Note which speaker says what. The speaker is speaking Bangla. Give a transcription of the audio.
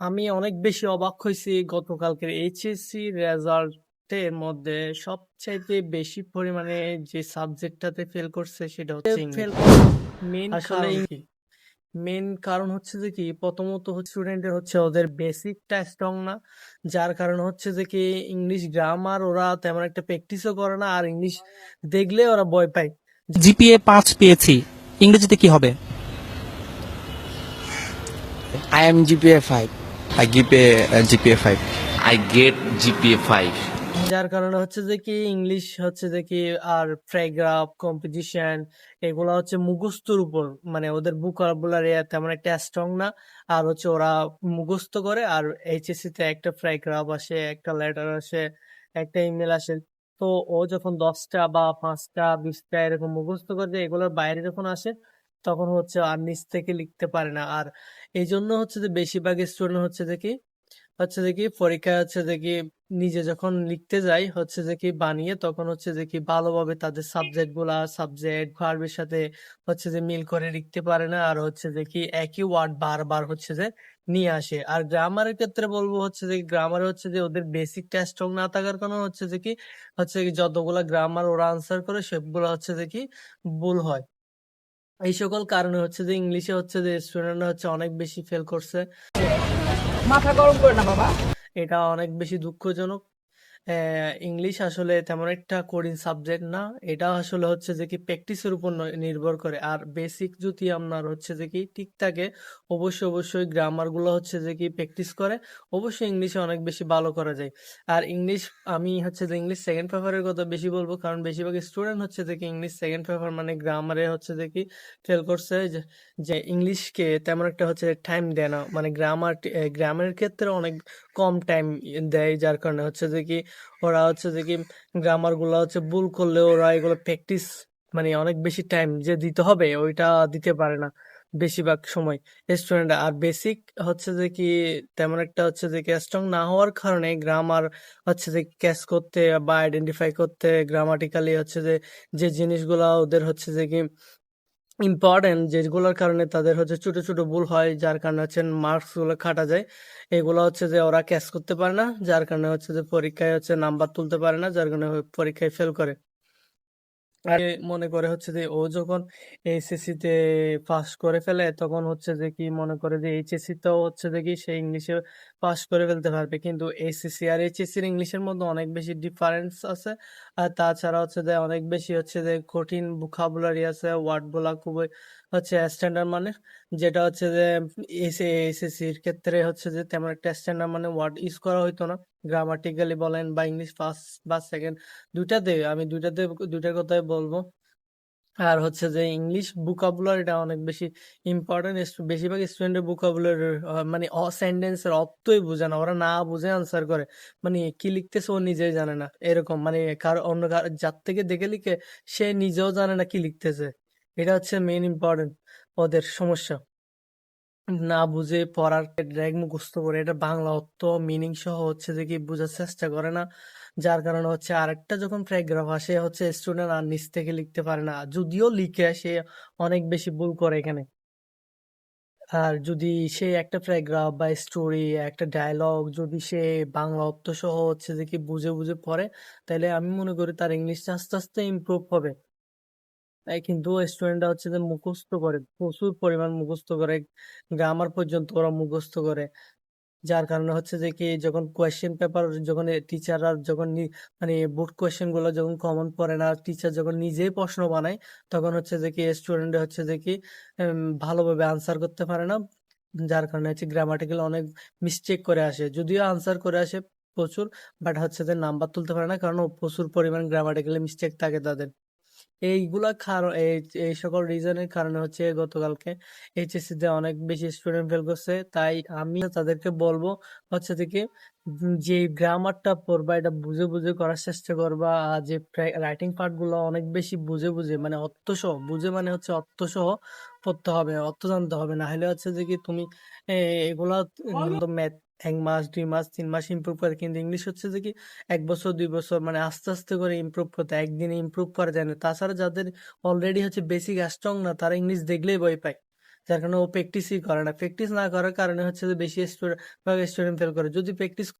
Speaker 1: আমি অনেক বেশি অবাক হয়েছি গতকালকের এইচএসসি রেজাল্টের মধ্যে সবচাইতে বেশি পরিমাণে যে সাবজেক্টটাতে ফেল করছে সেটা হচ্ছে
Speaker 2: ফেল
Speaker 1: মেন
Speaker 2: আসলে
Speaker 1: কারণ মেন কারণ হচ্ছে যে কি? প্রথমত হচ্ছে স্টুডেন্টের হচ্ছে ওদের বেসিকটা স্ট্রং না। যার কারণে হচ্ছে যে কি? ইংলিশ গ্রামার ওরা তেমন একটা প্র্যাকটিসও করে না আর ইংলিশ দেখলে ওরা ভয় পায়।
Speaker 2: জিপিএ পাঁচ পেয়েছি। ইংরেজিতে কি হবে?
Speaker 3: I am GPA 5.
Speaker 4: I give a, a GPA 5.
Speaker 5: I get GPA 5.
Speaker 1: যার কারণে হচ্ছে যে কি ইংলিশ হচ্ছে যে কি আর প্যারাগ্রাফ কম্পোজিশন এগুলো হচ্ছে মুখস্থর উপর মানে ওদের ভোকাবুলারি তেমন একটা স্ট্রং না আর হচ্ছে ওরা মুখস্থ করে আর এইচএসসি তে একটা প্যারাগ্রাফ আসে একটা লেটার আসে একটা ইমেল আসে তো ও যখন দশটা বা পাঁচটা বিশটা এরকম মুখস্থ করে যে এগুলোর বাইরে যখন আসে তখন হচ্ছে আর নিচ থেকে লিখতে পারে না আর এই জন্য হচ্ছে যে বেশিরভাগ স্টুডেন্ট হচ্ছে যে কি হচ্ছে যে কি পরীক্ষায় হচ্ছে যে কি নিজে যখন লিখতে যাই হচ্ছে যে কি বানিয়ে তখন হচ্ছে যে কি ভালোভাবে তাদের সাবজেক্টগুলা সাবজেক্ট ভার্বের সাথে হচ্ছে যে মিল করে লিখতে পারে না আর হচ্ছে যে কি একই ওয়ার্ড বারবার হচ্ছে যে নিয়ে আসে আর গ্রামারের ক্ষেত্রে বলব হচ্ছে যে গ্রামারে হচ্ছে যে ওদের বেসিক বেসিকটা স্ট্রং না থাকার কারণে হচ্ছে যে কি হচ্ছে কি যতগুলা গ্রামার ওরা আনসার করে সবগুলো হচ্ছে যে কি ভুল হয় এই সকল কারণে হচ্ছে যে ইংলিশে হচ্ছে যে স্টুডেন্টরা হচ্ছে অনেক বেশি ফেল করছে।
Speaker 3: মাথা গরম করে না বাবা।
Speaker 1: এটা অনেক বেশি দুঃখজনক। আহ, ইংলিশ আসলে তেমন একটা কঠিন সাবজেক্ট না। এটা আসলে হচ্ছে যে কি প্র্যাকটিসের উপর ন- নির্ভর করে। আর বেসিক যদি আপনার হচ্ছে যে কি ঠিক থাকে অবশ্যই অবশ্যই গ্রামারগুলো হচ্ছে যে কি প্র্যাকটিস করে। অবশ্যই ইংলিশে অনেক বেশি ভালো করা যায়। আর ইংলিশ আমি হচ্ছে যে ইংলিশ সেকেন্ড পেপারের কথা বেশি বলব কারণ বেশিরভাগ স্টুডেন্ট হচ্ছে যে কি ইংলিশ সেকেন্ড পেপার মানে গ্রামারে হচ্ছে যে কি ফেল করছে। যে যে ইংলিশকে তেমন একটা হচ্ছে টাইম দেয় না। মানে গ্রামার গ্রামারের ক্ষেত্রে অনেক কম টাইম দেয় যার কারণে হচ্ছে যে কি ওরা হচ্ছে যে কি গ্রামারগুলো হচ্ছে ভুল করলে ওরা এগুলো প্র্যাকটিস মানে অনেক বেশি টাইম যে দিতে হবে, ওইটা দিতে পারে না বেশিরভাগ সময় স্টুডেন্ট আর বেসিক হচ্ছে যে কি তেমন একটা হচ্ছে যে স্ট্রং না হওয়ার কারণে গ্রামার হচ্ছে যে ক্যাচ করতে বা আইডেন্টিফাই করতে গ্রামাটিক্যালি হচ্ছে যে যে জিনিসগুলা ওদের হচ্ছে যে কি ইম্পর্টেন্ট যেগুলোর কারণে তাদের হচ্ছে ছোটো ছোটো ভুল হয়, যার কারণে হচ্ছে মার্কসগুলো কাটা যায়। এগুলো হচ্ছে যে ওরা ক্যাচ করতে পারে না, যার কারণে হচ্ছে যে পরীক্ষায় হচ্ছে নাম্বার তুলতে পারে না, যার কারণে পরীক্ষায় ফেল করে। আর মনে করে হচ্ছে যে, ও যখন এইচএসসি তে পাস করে ফেলে, তখন হচ্ছে যে কি মনে করে যে এইচএসসি তো হচ্ছে যে কি সে ইংলিশে পাস করে ফেলতে পারবে। কিন্তু এইচএসসি আর এইচএসসির ইংলিশের মধ্যে অনেক বেশি ডিফারেন্স আছে। আর তাছাড়া হচ্ছে যে, অনেক বেশি হচ্ছে যে, কঠিন ভোকাবুলারি আছে। ওয়ার্ডগুলা খুবই হচ্ছে স্ট্যান্ডার্ড মানের, যেটা হচ্ছে যে এসএসসির ক্ষেত্রে হচ্ছে যে তেমন একটা স্ট্যান্ডার্ড মানে ওয়ার্ড ইউজ করা হইতো না। গ্রামাটিক্যালি বলেন বা ইংলিশ ফার্স্ট বা সেকেন্ড দুইটাতে আমি দুইটাতে দুইটার কথাই বলব। আর হচ্ছে যে ইংলিশ ভোকাবুলারিটা অনেক বেশি ইম্পর্টেন্ট বেশিরভাগ স্টুডেন্টের ভোকাবুলারি মানে সেন্টেন্সের অর্থই বোঝে না। ওরা না বুঝে আনসার করে। মানে কি লিখতেছে ও নিজেই জানে না। এরকম মানে কারও অন্য কারও, যার থেকে দেখে লিখে, সে নিজেও জানে না কি লিখতেছে। এটা হচ্ছে মেইন ইম্পর্টেন্ট ওদের সমস্যা। না বুঝে পড়ার ড্র্যাগ মুখস্থ করে এটা বাংলা অর্থ মিনিং সহ হচ্ছে যে কি বোঝার চেষ্টা করে না। যার কারণে হচ্ছে আরেকটা যখন প্যারাগ্রাফ আসে, হচ্ছে স্টুডেন্ট আর নিচ থেকে লিখতে পারে না। যদিও লিখে সে অনেক বেশি ভুল করে এখানে। আর যদি সে একটা প্যারাগ্রাফ বা স্টোরি একটা ডায়লগ যদি সে বাংলা অর্থ সহ হচ্ছে যে কি বুঝে বুঝে পড়ে তাহলে আমি মনে করি তার ইংলিশটা আস্তে আস্তে ইমপ্রুভ হবে। কিন্তু স্টুডেন্টরা হচ্ছে যে মুখস্থ করে, প্রচুর পরিমাণ মুখস্থ করে গ্রামার পর্যন্ত ওরা মুখস্থ করে। যার কারণে হচ্ছে যে কি যখন কোয়েশ্চেন পেপার যখন টিচাররা যখন মানে বোর্ড কোয়েশ্চেনগুলো যখন কমন পড়ে না টিচার যখন নিজেই প্রশ্ন বানায়, তখন হচ্ছে যে কি স্টুডেন্ট হচ্ছে যে কি ভালোভাবে আনসার করতে পারে না। যার কারণে হচ্ছে গ্রামাটিক্যাল অনেক মিস্টেক করে আসে। যদিও আনসার করে আসে প্রচুর বাট হচ্ছে যে নাম্বার তুলতে পারে না, কারণ প্রচুর পরিমাণ গ্রামাটিক্যালি মিস্টেক থাকে তাদের। এইগুলা কারণ এই সকল রিজনের কারণে হচ্ছে গতকালকে এইচএসসি তে অনেক বেশি স্টুডেন্ট ফেল করছে। তাই আমি তাদেরকে বলব হচ্ছে থেকে যে গ্রামারটা পড়বা এটা বুঝে বুঝে করার চেষ্টা করবা। আর যে রাইটিং পার্টগুলো অনেক বেশি বুঝে বুঝে মানে অর্থসহ বুঝে মানে হচ্ছে অর্থসহ পড়তে হবে অর্থ জানতে হবে। না হলে হচ্ছে যে কি তুমি এগুলা ম্যাথ এক মাস, দুই মাস, তিন মাস ইম্প্রুভ করে। কিন্তু ইংলিশ হচ্ছে যে কি, এক বছর, দুই বছর মানে আস্তে আস্তে করে ইম্প্রুভ করতে একদিনে ইম্প্রুভ করা যায় না। তাছাড়া যাদের অলরেডি হচ্ছে বেসিক স্ট্রং না, তারা ইংলিশ দেখলেই ভয় পায়। যার কারণে ও প্র্যাকটিসই করে না। প্র্যাকটিস না করার কারণে হচ্ছে যে বেশি স্টুডেন্ট ফেল করে। যদি প্র্যাকটিস